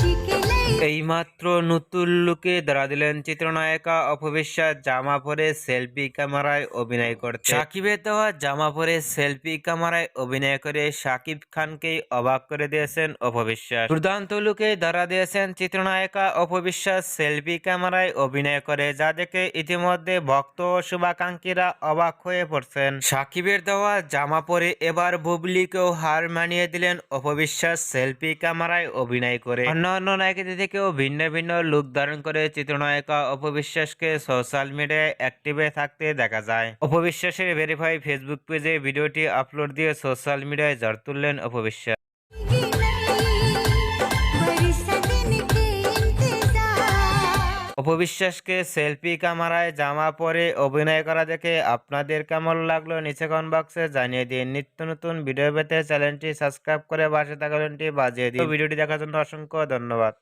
chic. এইমাত্র নতুন লুকে ধরা দিলেন চিত্রনায়িকা অপবিশ্বাস জামা পরে সেলফি ক্যামেরায় অভিনয় করতে। সাকিবের দেওয়া জামা পরে সেলফি ক্যামেরায় অভিনয় করে সাকিব খানকে অবাক করে দিয়েছেন অপবিশ্বাস। দুর্দান্ত লুকে ধরা দিয়েছেন চিত্রনায়িকা অপবিশ্বাস সেলফি ক্যামেরায় অভিনয় করে যা দেখে ইতিমধ্যে ভক্ত ও শুভাকাঙ্ক্ষীরা অবাক হয়ে পড়ছেন। সাকিবের দেওয়া জামা পরে এবার বুবলিকেও হার মানিয়ে দিলেন অপবিশ্বাস সেলফি ক্যামেরায় অভিনয় করে। অন্যান্য নায়িকাদের থেকেও ভিন্ন ভিন্ন লুক ধারণ করে চিত্রনায়িকা অপবিশ্বাসকে সোশ্যাল মিডিয়ায় অ্যাক্টিভে থাকতে দেখা যায়। অপবিশ্বাসের ভেরিফাই ফেসবুক পেজে ভিডিওটি আপলোড দিয়ে সোশ্যাল মিডিয়ায় ঝড় তুললেন অপবিশ্বাস। অপবিশ্বাসকে সেলফি ক্যামেরায় জামা পরে অভিনয় করা দেখে আপনাদের কেমন লাগল নিচে কমেন্ট বক্সে জানিয়ে দিন। নিত্য নতুন ভিডিও পেতে চ্যানেলটি সাবস্ক্রাইব করে পাশে থাকা বাজিয়ে দিন। ভিডিওটি দেখার জন্য অসংখ্য ধন্যবাদ।